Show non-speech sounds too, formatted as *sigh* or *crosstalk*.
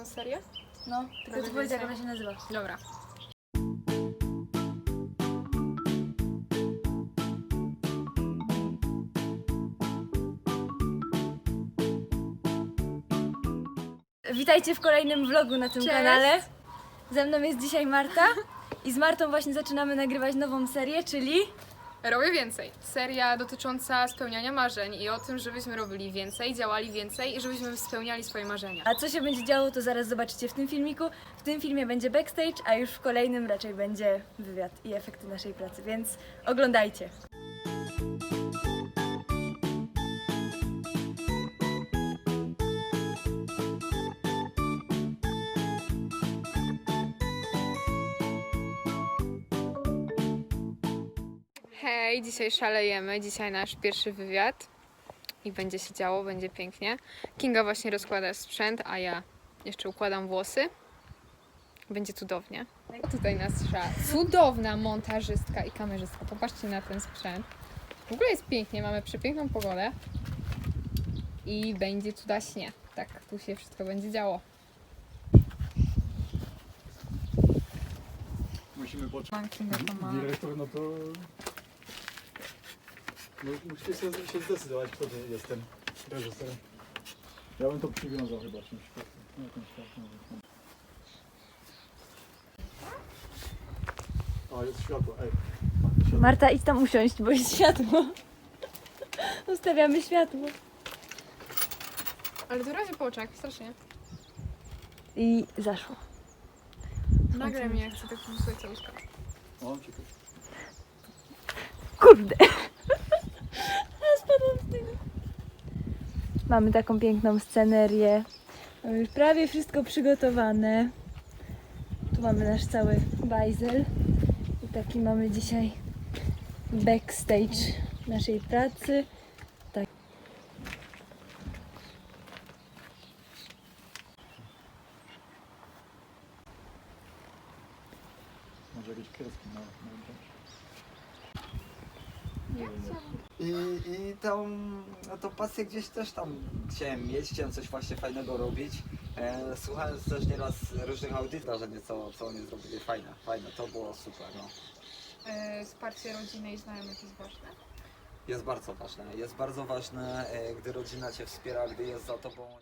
nową serię? No, tylko ty powiedz jak ona się nazywa. Dobra. Witajcie w kolejnym vlogu na tym Cześć. kanale. Ze mną jest dzisiaj Marta i z Martą właśnie zaczynamy nagrywać nową serię, czyli Robię więcej. Seria dotycząca spełniania marzeń i o tym, żebyśmy robili więcej, działali więcej i żebyśmy spełniali swoje marzenia. A co się będzie działo, to zaraz zobaczycie w tym filmiku. W tym filmie będzie backstage, a już w kolejnym raczej będzie wywiad i efekty naszej pracy, więc oglądajcie. Hej, dzisiaj szalejemy, dzisiaj nasz pierwszy wywiad i będzie się działo, będzie pięknie. Kinga właśnie rozkłada sprzęt, a ja jeszcze układam włosy. Będzie cudownie. Tutaj nasza cudowna montażystka i kamerzystka. Popatrzcie na ten sprzęt. W ogóle jest pięknie, mamy przepiękną pogodę i będzie cudaśnie. Tak, tu się wszystko będzie działo. Musimy poczekać. Mam Kinga to ma. Dyrektor, no to... No, musicie sobie się zdecydować, kto to jest ten reżyser. Ja bym to przywiązał chyba czymś. po. No, jakąś. A, jest światło, ej. Marta, idź tam usiąść, bo jest światło. *laughs* Ustawiamy światło. Ale to razie poczek, strasznie. I zaszło. Nagraj mnie, jak chcę tak sobie całuszka. O, ciekawe. Kurde. Ja spadłam z tego. Mamy taką piękną scenerię. Mamy już prawie wszystko przygotowane. Tu mamy nasz cały bajzel. I taki mamy dzisiaj backstage naszej pracy. Tak. Może jakieś kreski na, na. I, I tą, no, tą pasję gdzieś też tam chciałem mieć, chciałem coś właśnie fajnego robić. E, słuchając też nieraz różnych audycji, wrażenie co, co oni zrobili fajne, fajne, to było super. No. E, wsparcie rodziny i znajomych jest ważne. Jest bardzo ważne, jest bardzo ważne, e, gdy rodzina Cię wspiera, gdy jest za Tobą.